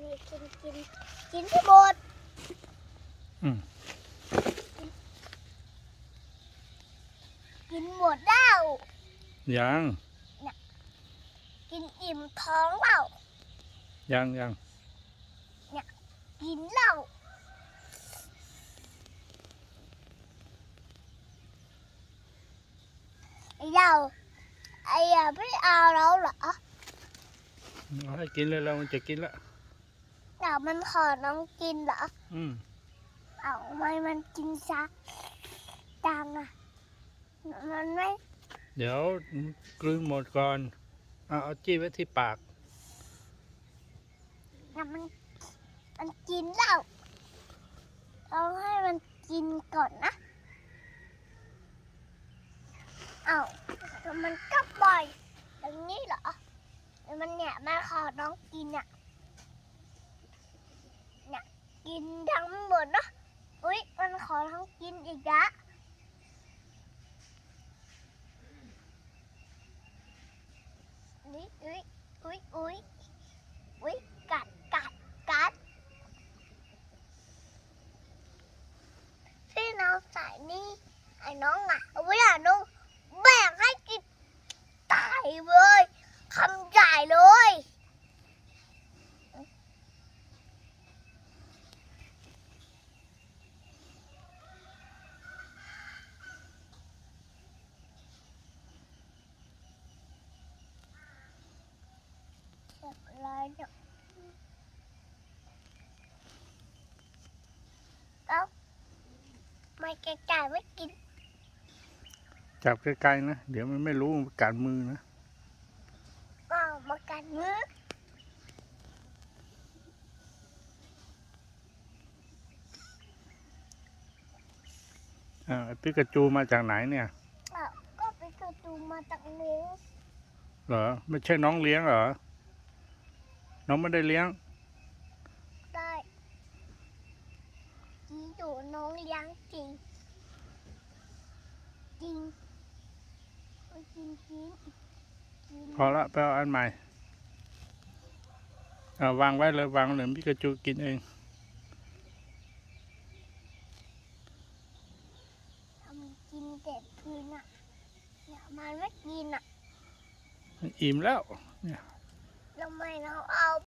เลยกินกินกินที่หมดอืมกินหมดแล้วยังกินอิ่มท้องเปล่ายังยังกินเหล้าไอ้เราไอ้อะไม่เอาแล้วเหรอเอาให้กินเลยเรามันจะกินละ เดี๋ยวมันขอน้องกินเหรอ อืมเอาทำไมมันกินซะจังอะมันไม่เดี๋ยวกลืนหมดก่อนเอาเอาจี้ไว้ที่ปาก แต่มัน มันกินเหล้าเราให้มันกินก่อนนะ เอาแต่มันก็ปล่อยอย่างนี้เหรอแต่มันเนี่ยมันขอน้องกินอะเนี่ย กินทั้งหมดเนอะอุ้ยมันขอทั้งกินอีกละอุ้ยอุ้ยอุ้ยอุ้ยอุ้ยกัดกัดกัดพี่น้องใส่นี่ไอ้น้องอะเอาไว้อะน้องแบ่งให้กินตายเลยคำใหญ่เลย เรียบร้อยเนอะแล้วไม่ไก่ๆไม่กิน จับไกลๆนะ เดี๋ยวมันไม่รู้มันกัดมือนะก็มากันมืออ่าปิกาจูมาจากไหนเนี่ยอ้าวก็ไปกระตูมาจากนู้นเหรอ ไม่ใช่น้องเลี้ยงเหรอ น้องไม่ได้เลี้ยง ได้จีอยู่น้องเลี้ยงจริงจริงเออจริงจริงจริงพอละไปเอาอันใหม่เอาวางไว้เลยวางเลยปิกาจูกินเองทำกินเด็ดคืนอะเนี่ยมันไม่กินอะ อิ่มแล้ว ทำไมเราเอา